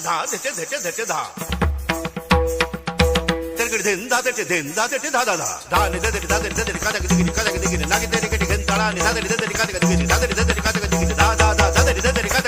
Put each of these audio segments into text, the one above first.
धा धचे धचे धचे धा తెరగడి దెందా తెట్టి దెందా తెట్టి దాదా దా నిద తెట్టి దా తెట్టి తెట్టి కాదకి దిగిని కాదకి దిగిని నాకి తెట్టి గట్టి గంతడా నిద తెట్టి తెట్టి కాదకి దిగిని దా తెట్టి తెట్టి కాదకి దిగిని దా దా దా తెట్టి తెట్టి కాదకి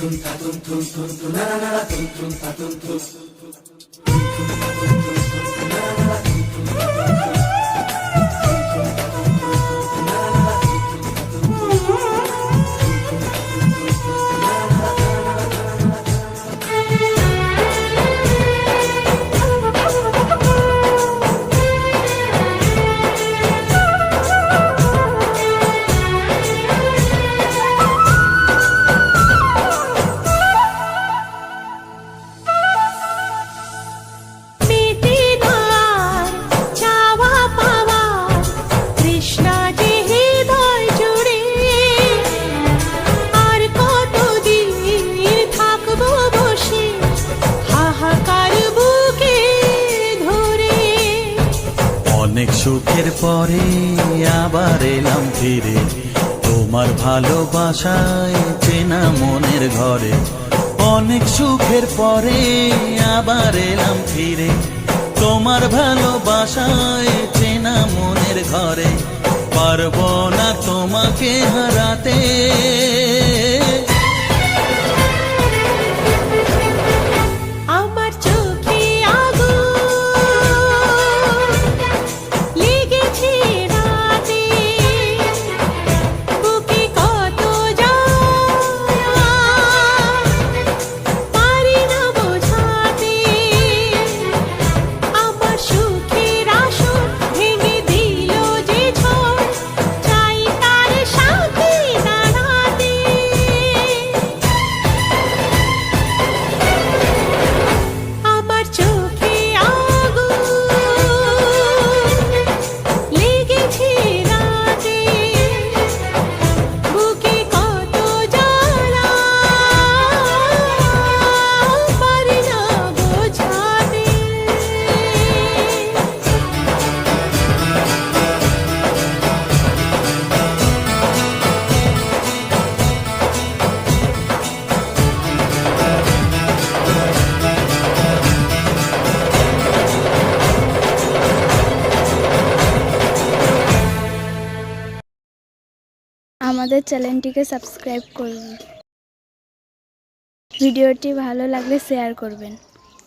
tum ta tum tum tum tum na na na tum tum ta tum tum. সুখের পরে আবার এলাম ফিরে। তোমার ভালোবাসায় চেনা মনের ঘরে। অনেক সুখের পরে আবার এলাম ফিরে। তোমার ভালোবাসায় চেনা মনের ঘরে। পারব না তোমাকে হারাতে। আমাদের চ্যানেলটিকে সাবস্ক্রাইব করুন। ভিডিওটি ভালো লাগলে শেয়ার করবেন।